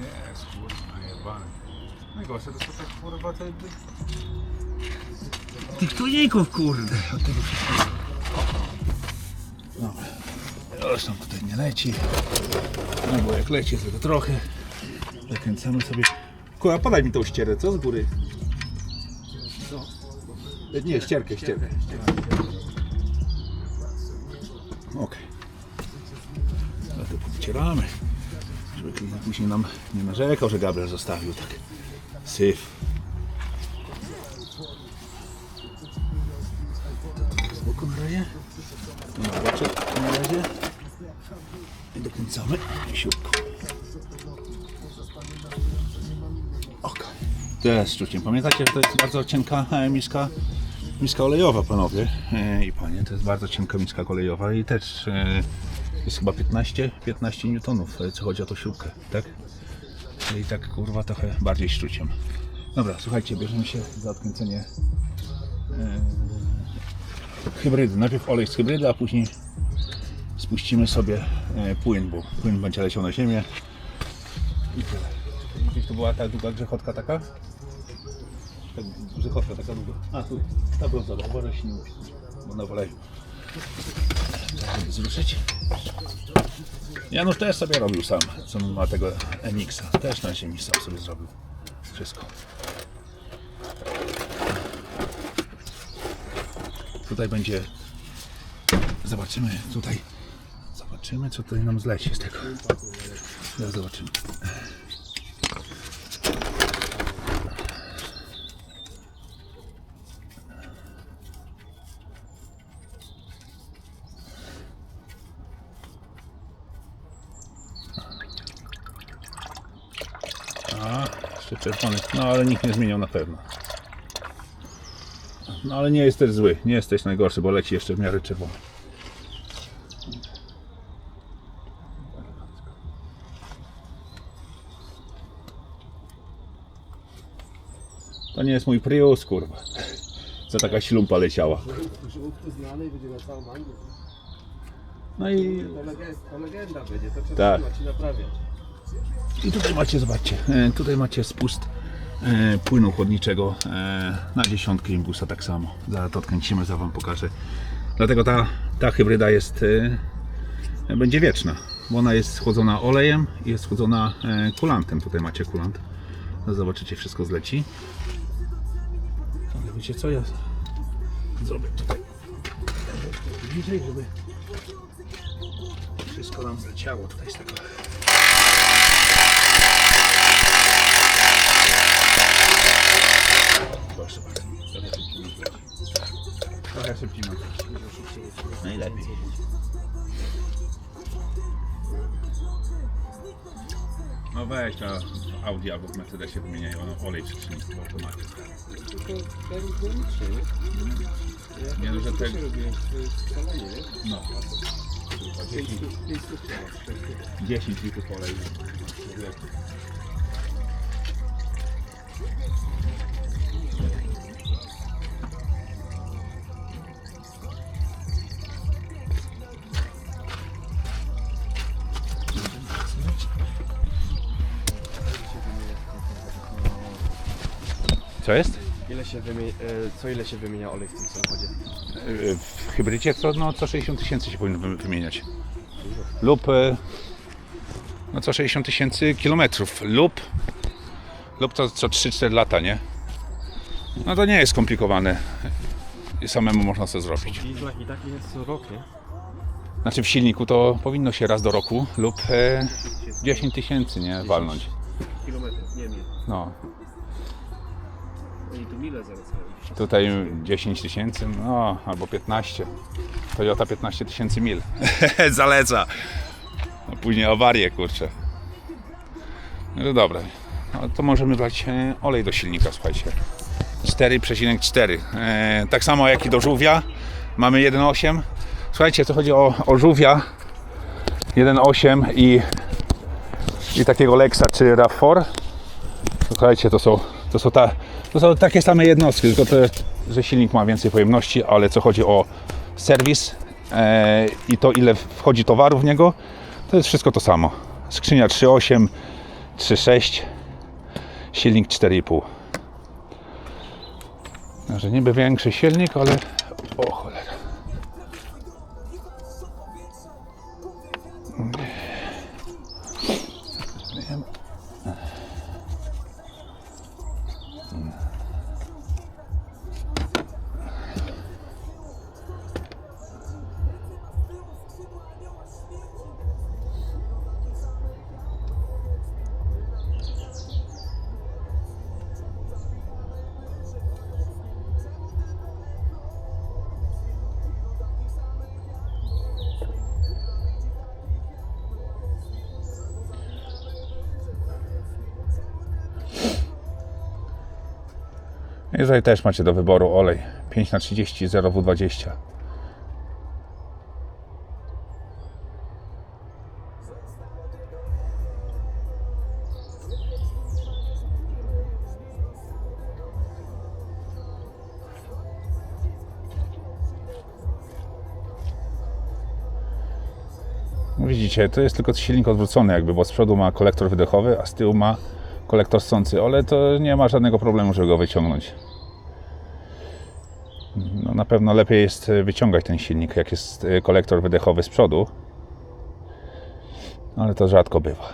Jest, kurwa, jebany. Najgorsze to są tak kurwa te... Tych tujników, kurde. Od tego wszystkiego. Dobra. Już tam tutaj nie leci. No bo jak leci, to trochę. Zakręcamy sobie. Kurwa, podaj mi tą ścierę, co z góry? Co? Nie, ścierkę, ścierkę. Okej. No to wycieramy. Później nam nie narzekał, że Gabriel zostawił tak syf. Z boku na razie. Tu na boczek na razie. I dokręcamy siłką. Oko. Teraz szczuciem. Pamiętacie, że to jest bardzo cienka e, miska, miska olejowa, panowie e, i panie. To jest bardzo cienka miska olejowa i też e, jest chyba 15, 15 newtonów, e, co chodzi o tą śrubkę, tak? Czyli tak kurwa trochę bardziej szczuciem. Dobra, słuchajcie, bierzemy się za odkręcenie hybrydy. Najpierw olej z hybrydy, a później spuścimy sobie płyn, bo płyn będzie leciał na ziemię. I tyle. Gdzieś to była ta długa grzechotka taka? Tak, grzechotka taka długa. A tu, ta brązowa, bo rośnie, bo na woleju. Trzeba sobie zruszyć. Janusz też sobie robił sam, co ma tego Enixa. Też na ziemi sam sobie zrobił. Wszystko. Tutaj będzie. Zobaczymy tutaj. Zobaczymy, co tutaj nam zleci z tego. Teraz zobaczymy. A, No ale nikt nie zmieniał na pewno. No ale nie jest też zły, nie jesteś najgorszy, bo leci jeszcze w miarę czerwony. To nie jest mój Prius, kurwa. Co taka ślumpa leciała. No i, To, legenda, będzie, to trzeba Tak. i naprawiać. I tutaj macie, zobaczcie, e, tutaj macie spust e, płynu chłodniczego e, na dziesiątkę imbusa tak samo. Zaraz to odkręcimy, za wam pokażę. Dlatego ta, ta hybryda jest, będzie wieczna, bo ona jest schłodzona olejem i jest schłodzona kulantem. Tutaj macie kulant. No zobaczycie, wszystko zleci. Ale wiecie co, ja zrobię tutaj bliżej, żeby wszystko nam zleciało tutaj z tego. Proszę bardzo. Trochę szybciej mam. Najlepiej. No weź to w Audi albo w Mercedesie wymieniają olej w skrzyni w automacie. Nie? Nie no, że To te... się Co jest? Ile się wymienia, co ile się wymienia olej w tym samochodzie? W hybrydzie to no, co 60 tysięcy się powinno wy- wymieniać. Lub e, no, co 60 tysięcy kilometrów. Lub, lub to co 3-4 lata, nie? No to nie jest skomplikowane. I samemu można to zrobić. W dieslach i tak jest co rok, nie? Znaczy w silniku to powinno się raz do roku lub e, 10 tysięcy, nie? Walnąć. Kilometrów, nie mil. No, Oni tu mile zalecają. tutaj 10 tysięcy, no albo 15. Toyota 15 tysięcy mil. Zaleca. No, później awarie, kurczę. No dobra. No, to możemy wlać e, olej do silnika, słuchajcie. 4,4. E, tak samo jak i do żółwia. Mamy 1,8. Słuchajcie, co chodzi o, o żółwia 1,8 i, i takiego Lexa czy RAV4. Słuchajcie, to są, to są, ta, to są takie same jednostki, tylko to, że silnik ma więcej pojemności, ale co chodzi o serwis e, i to ile wchodzi towaru w niego, to jest wszystko to samo. Skrzynia 3.8, 3.6 silnik 4,5 Także niby większy silnik, ale o cholera I Tutaj też macie do wyboru olej 5 na 30 0W20 No Widzicie, to jest tylko silnik odwrócony jakby, bo z przodu ma kolektor wydechowy, a z tyłu ma kolektor ssący, ale to nie ma żadnego problemu, żeby go wyciągnąć. Na pewno lepiej jest e, wyciągać ten silnik, jak jest e, kolektor wydechowy z przodu, ale to rzadko bywa.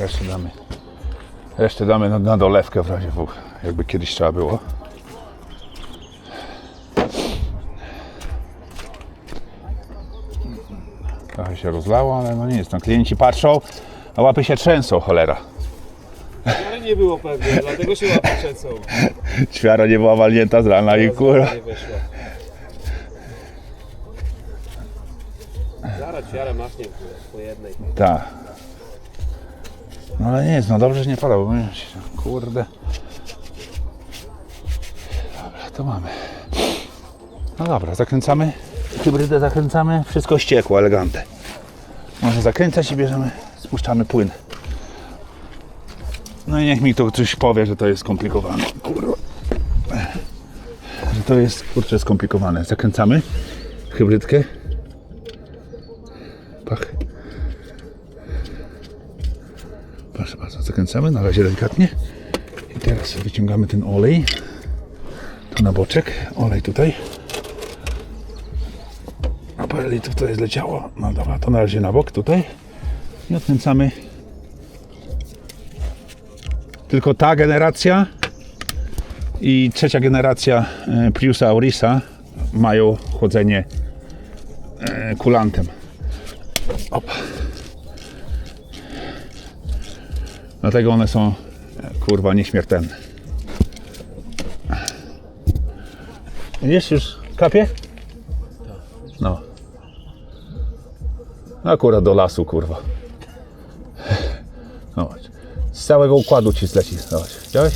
Jeszcze damy. Jeszcze damy na, na dolewkę w razie W, jakby kiedyś trzeba było. Trochę się rozlało, ale no nic, no klienci patrzą, a łapy się trzęsą, cholera. Ale nie było pewnie, dlatego się łapy trzęsą. Ćwiara nie była walnięta z rana i kurwa. Nie. Zaraz ćwiarę machnie po jednej. Tak. No ale nie jest, no dobrze, że nie pada, bo my- kurde. Dobra, to mamy. No dobra, zakręcamy. Hybrydę zakręcamy, wszystko ściekło, elegantne. Można zakręcać i bierzemy, spuszczamy płyn. No i niech mi tu ktoś powie, że to jest skomplikowane. Kurwa. Że to jest, kurczę, skomplikowane. Zakręcamy hybrydkę. Pach. Proszę bardzo, zakręcamy na razie delikatnie. I teraz wyciągamy ten olej. Tu na boczek. Olej tutaj. A parę litrów to jest leciało. No dobra, to na razie na bok tutaj. I odkręcamy. Tylko ta generacja i trzecia generacja e, Priusa Aurisa mają chłodzenie e, kulantem. Dlatego one są kurwa nieśmiertelne. Jest już kapie? No. Akurat do lasu, kurwa. Zobacz. Z całego układu ci zleci. Zobacz. Widziałeś?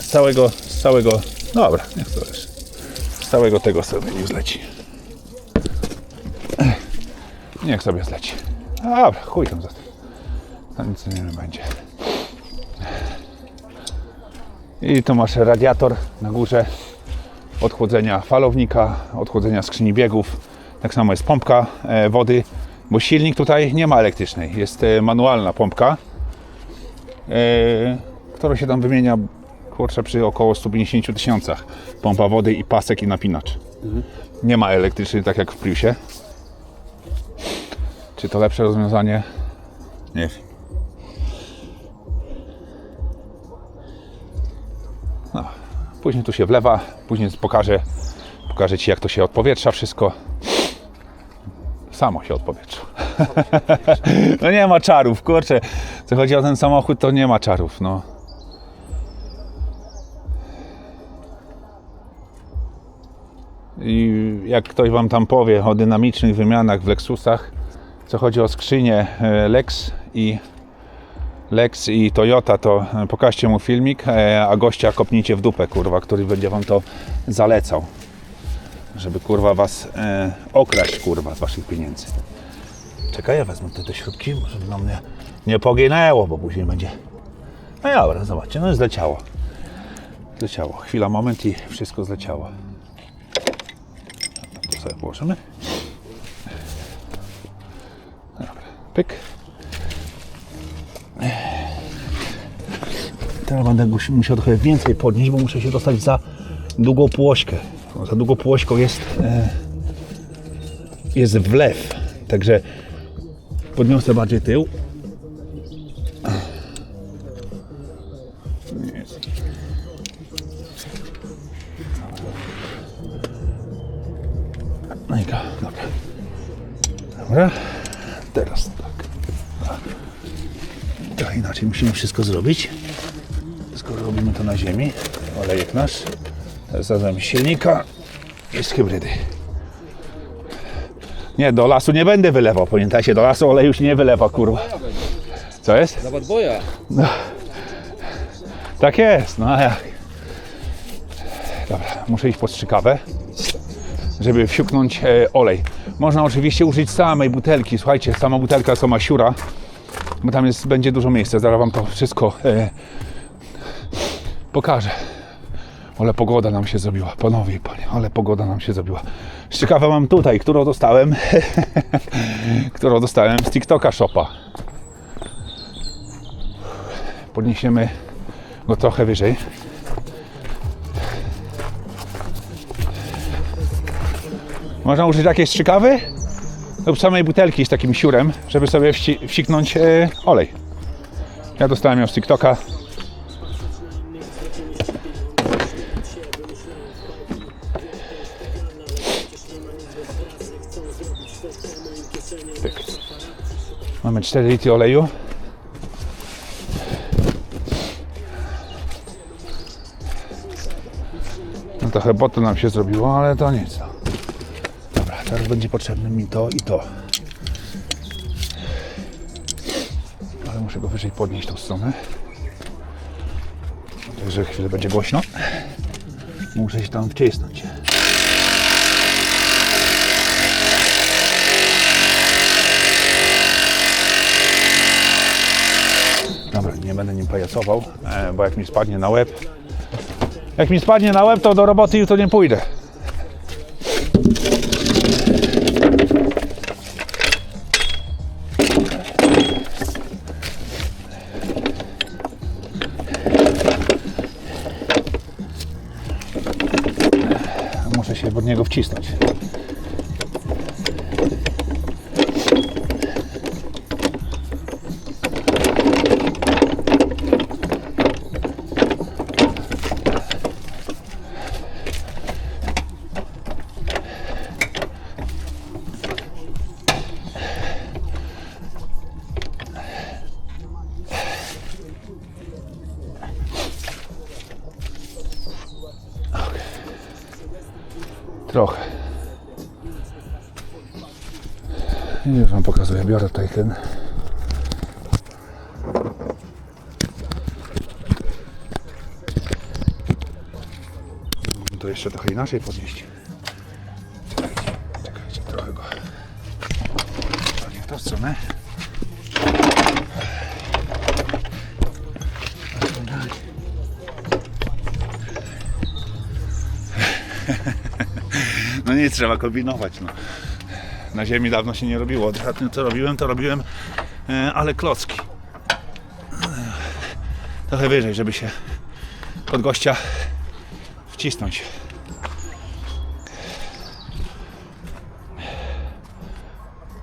Z całego, z całego. Dobra, niech to leży. Z całego tego sobie już zleci. Niech sobie zleci. Dobra, chuj tam za tym. Tam nic nie będzie. I tu masz radiator na górze odchłodzenia falownika, odchłodzenia skrzyni biegów. Tak samo jest pompka e, wody, bo silnik tutaj nie ma elektrycznej. Jest e, manualna pompka, e, którą się tam wymienia kurczę, przy około 150 tysiącach. Pompa wody i pasek i napinacz. Nie ma elektrycznej tak jak w Priusie. Czy to lepsze rozwiązanie? Nie wiem. No, później tu się wlewa, później pokażę, pokażę Ci jak to się odpowietrza wszystko. Sam samo się odpowietrza. no nie ma czarów, kurczę. Co chodzi o ten samochód, to nie ma czarów, no. I jak ktoś Wam tam powie o dynamicznych wymianach w Lexusach, co chodzi o skrzynię e, Lex i Lex i Toyota, to e, pokażcie mu filmik, e, a gościa kopnijcie w dupę, kurwa, który będzie Wam to zalecał. Żeby kurwa Was e, okraść, kurwa, z Waszych pieniędzy. Czekaj, ja wezmę te, te śrubki, żeby na mnie nie poginęło, bo później będzie. No dobra, zobaczcie, no zleciało. Zleciało. Chwila, moment i wszystko zleciało. To sobie położymy. Dobra, pyk. Teraz będę mus- musiał trochę więcej podnieść, bo muszę się dostać za długą płośkę. Za długą płośką jest, e, jest wlew. Także podniosę bardziej tył. No i. Dobra. Teraz musimy wszystko zrobić. Skoro robimy to na ziemi, olejek nasz. Teraz zazwyczaj silnika jest hybrydy. Nie, do lasu nie będę wylewał, pamiętajcie, do lasu oleju się nie wylewa, kurwa. Co jest? Za boja. Tak jest, no a jak? Dobra, muszę iść po strzykawę, żeby wsiuknąć e, olej. Można oczywiście użyć samej butelki, słuchajcie, sama butelka sama siura, bo tam jest, będzie dużo miejsca, zaraz Wam to wszystko e, pokażę. Ale pogoda nam się zrobiła, panowie i panie, ale pogoda nam się zrobiła. Strzykawę mam tutaj, którą dostałem, którą dostałem z TikToka Shopa. Podniesiemy go trochę wyżej. Można użyć takiej strzykawy lub samej butelki z takim siurem, żeby sobie wsi wsiknąć e, olej. Ja dostałem ją z TikToka. Pyk. Mamy 4 litry oleju. No trochę potu nam się zrobiło, ale to nic. Teraz będzie potrzebne mi to i to. Ale muszę go wyżej podnieść tą stronę. Także chwilę będzie głośno. Muszę się tam wcisnąć. Dobra, nie będę nim pajacował, e, bo jak mi spadnie na łeb, jak mi spadnie na łeb, to do roboty jutro nie pójdę. Niego wcisnąć. Trochę. I już Wam pokazuję. Biorę tutaj ten. To jeszcze trochę inaczej podnieść. Nie trzeba kombinować. No. Na ziemi dawno się nie robiło. Ostatnio co robiłem, to robiłem, e, ale klocki. Trochę wyżej, żeby się pod gościa wcisnąć.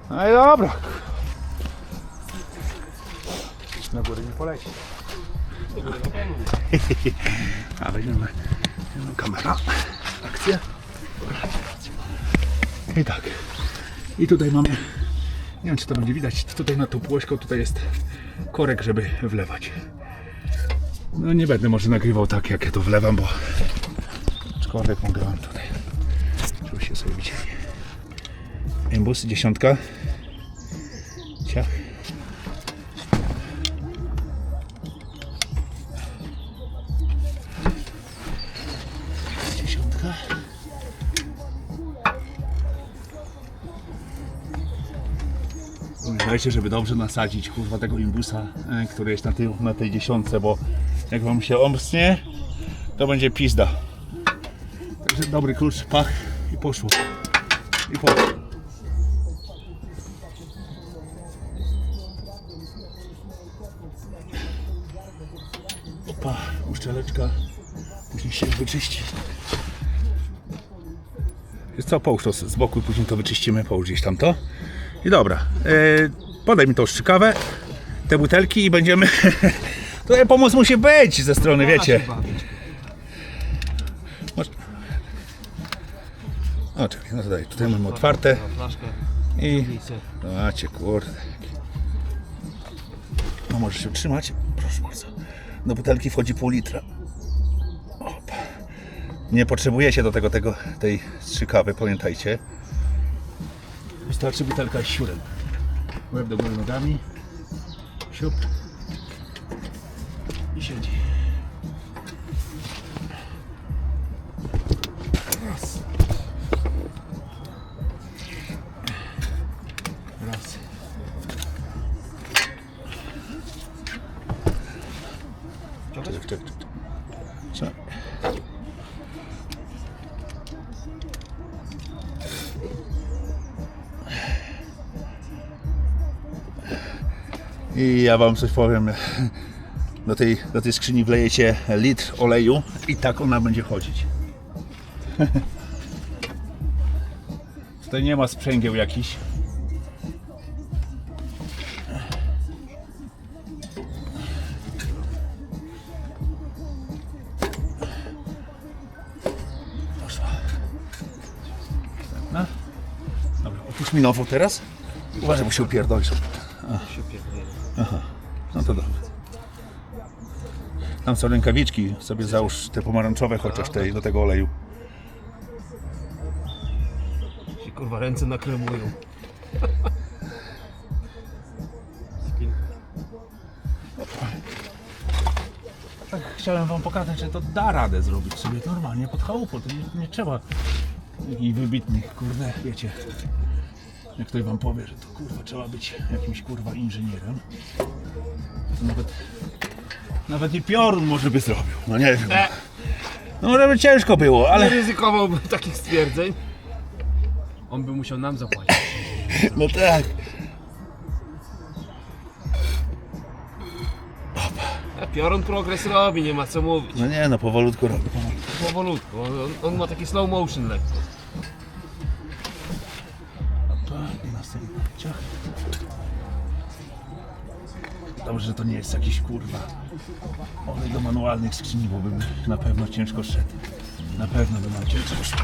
No i dobra. Na górę nie poleci. A weźmiemy jedną kamerę. Akcja. I tak. I tutaj mamy, nie wiem czy to będzie widać, tutaj na tą płośką tutaj jest korek, żeby wlewać. No nie będę może nagrywał tak jak ja to wlewam, bo aczkolwiek mogę wam tutaj, żebyście sobie widzieli. Imbus, dziesiątka. Pamiętajcie, żeby dobrze nasadzić kurwa tego imbusa, e, który jest na tej, na tej dziesiątce, bo jak wam się omsnie, to będzie pizda. Także dobry klucz, pach i poszło. I poszło. Opa, uszczeleczka. Później się wyczyści. Jest co, połóż to z boku i później to wyczyścimy, połóż gdzieś tam to. I dobra, e, podaj mi tą szczykawę, te butelki i będziemy... Tutaj pomoc musi być ze strony, wiecie. O, czekaj, no tutaj, tutaj mamy otwarte Flaszkę. i... No macie, kurde. No możesz się trzymać, proszę bardzo. Do butelki wchodzi pół litra. Opa. Nie potrzebujecie do tego, tego tej strzykawy, pamiętajcie. Wystarczy butelka z siurem. Łeb do góry nogami. Siup. Ja wam coś powiem. Do tej, do tej skrzyni wlejecie litr oleju i tak ona będzie chodzić. Tutaj nie ma sprzęgieł. Poszła. No. Dobra, opuść mi nową teraz. Uważaj, bo się upierdolisz. Się pierdolę. No to dobrze. Tam są rękawiczki, sobie załóż te pomarańczowe chociaż tej, do tego oleju. Się kurwa ręce nakremują. Tak chciałem wam pokazać, że to da radę zrobić sobie normalnie pod chałupą. To nie, nie trzeba takich wybitnych, kurde, wiecie. Jak ktoś wam powie, że to kurwa trzeba być jakimś kurwa inżynierem. To nawet, nawet i piorun może by zrobił. No nie wiem. E. No może by ciężko było, Nie ale ryzykowałbym takich stwierdzeń. On by musiał nam zapłacić. no tak. A Piorun progres robi, nie ma co mówić. No nie no, powolutku robię. Powolutku. On, on ma taki slow motion lekko. Że to nie jest jakiś kurwa olej do manualnych skrzyni, bo bym na pewno ciężko szedł. Na pewno by nam ciężko szło.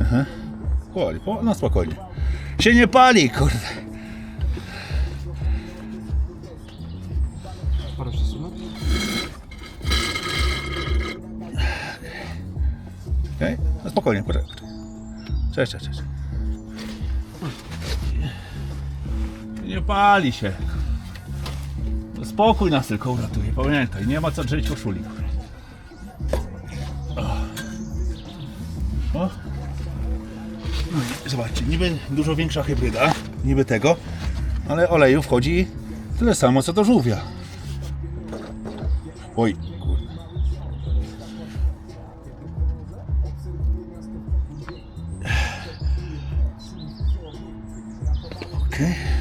Aha. Powoli, po, no spokojnie. Się nie pali, kurde. Parę przesunąć? Okej? No spokojnie, poczekaj. Cześć, cześć, cześć. Nie pali się. Spokój nas tylko uratuje, pamiętaj, nie ma co drzeć koszuli. No zobaczcie, niby dużo większa hybryda, niby tego, ale oleju wchodzi tyle samo co do żółwia. Oj, kurde. Okej. No,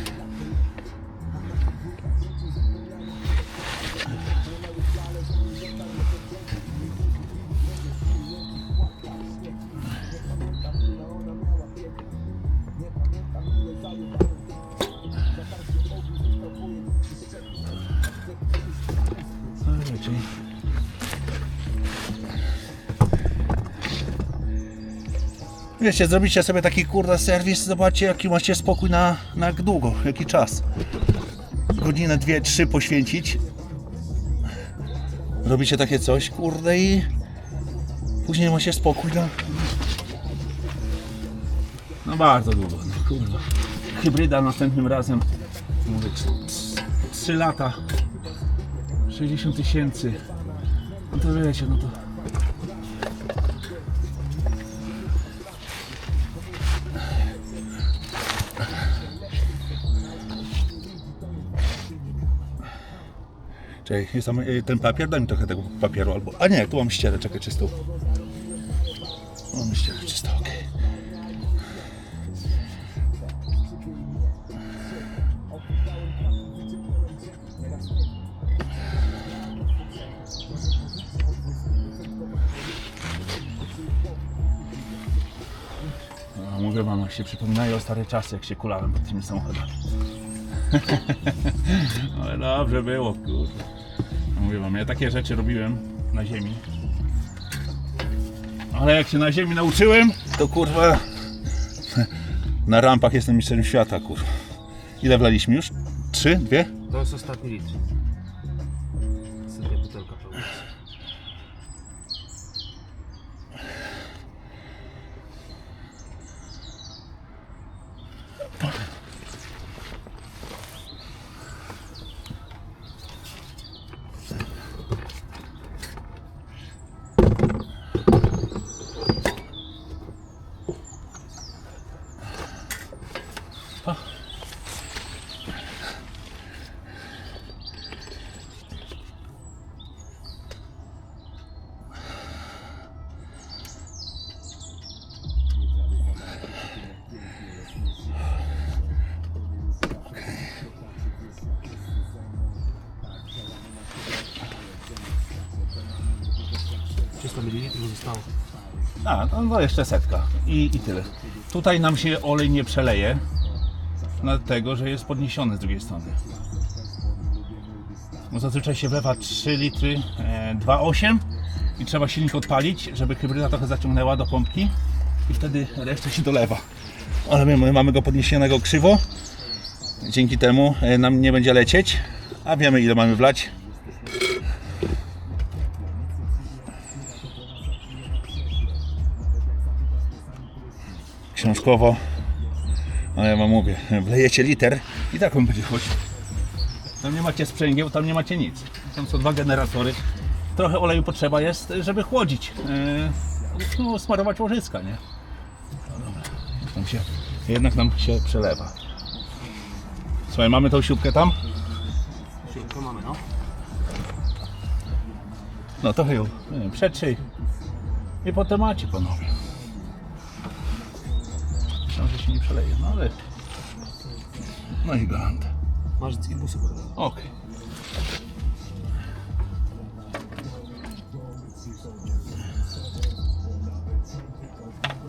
Wiecie, zrobicie sobie taki kurde serwis, zobaczcie jaki macie spokój na, na jak długo, jaki czas. Godzinę, dwie, trzy poświęcić. Robicie takie coś, kurde i później macie spokój na... No bardzo długo, no. Hybryda następnym razem, mówię, 3 lata, 60 tysięcy. No to wiecie, no to... Czekaj, jest tam y, ten papier, daj mi trochę tego papieru albo... A nie, tu mam ścierę, czekaj, czystą. Mam ścierę czystą, okej. No, mówię wam, jak się przypominają stare czasy, jak się kulałem pod tymi samochodami. Ale dobrze było, kurde. Mówię wam, ja takie rzeczy robiłem na ziemi. Ale jak się na ziemi nauczyłem, To kurwa... Na rampach jestem mistrzem świata, kurwa. Ile wlaliśmy już? Trzy? Dwie? To jest ostatni litr. 300 ml zostało. A, no, no jeszcze setka I, i tyle. Tutaj nam się olej nie przeleje, dlatego że jest podniesiony z drugiej strony. No, zazwyczaj się wlewa 3 litry e, 2,8 i trzeba silnik odpalić, żeby hybryda trochę zaciągnęła do pompki i wtedy reszta się dolewa. Ale my, my mamy go podniesionego krzywo, dzięki temu e, nam nie będzie lecieć, a wiemy ile mamy wlać, Ale ja wam mówię, wlejecie liter I tak on będzie chodził. Tam nie macie sprzęgieł, tam nie macie nic. Tam są dwa generatory. Trochę oleju potrzeba jest, żeby chłodzić. Yy, no, smarować łożyska, nie? No dobra. Tam się, jednak nam się przelewa. Słuchaj, mamy tą śrubkę tam? To mamy, no. No trochę ją przetrzyj. I po temacie, panowie. Myślałem, że się nie przeleje, no ale... No i garant. Masz busy. Okej.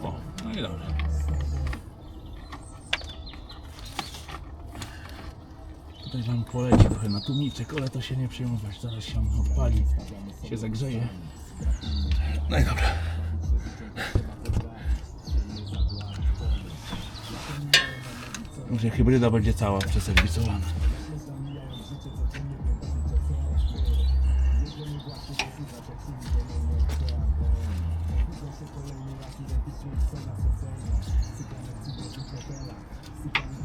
O, no i dobrze. Tutaj wam poleci trochę na tłumiczek, ale to się nie przejmować. Zaraz się odpali, się zagrzeje. No i dobra. Może hybryda będzie cała przeserwisowana.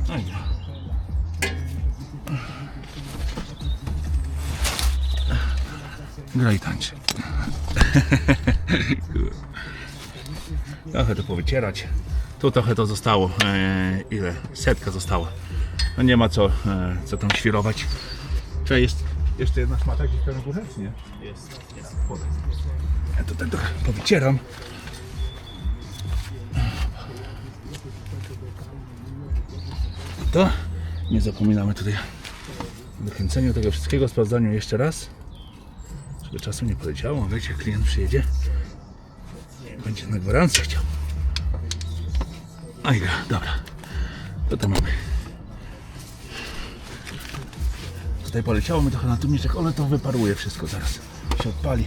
No i gra. Gra i tańczy. Trochę to powycierać. Tu trochę to zostało. E, ile? Setka została. No nie ma co, e, co tam świrować. Czy jest jeszcze jedna szmata gdzieś tam na górze, czy nie? Jest. jest. Podaj. Ja tutaj trochę powycieram. To nie zapominamy tutaj wykręceniu tego wszystkiego, sprawdzaniu jeszcze raz. Żeby czasu nie poleciało, wiecie, klient przyjedzie. Będzie na gwarancję chciał. A igra, dobra. To to mamy. Tutaj poleciało mi trochę na tłumiczek, ale to wyparuje wszystko zaraz. Się odpali.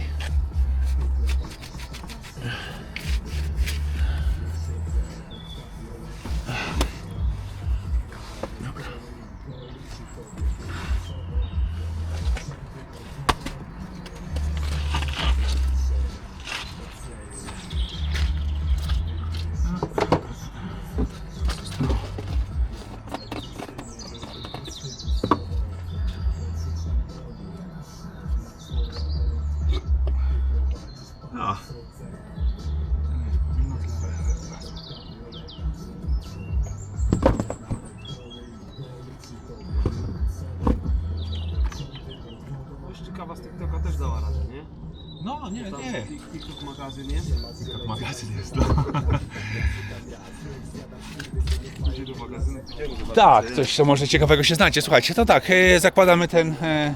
Tak, coś co może ciekawego się znajdzie. Słuchajcie, to tak, e, zakładamy ten e,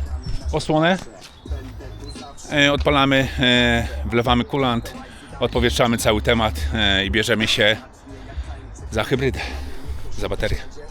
osłonę, e, odpalamy, wlewamy kulant, odpowietrzamy cały temat i bierzemy się za hybrydę, za baterię.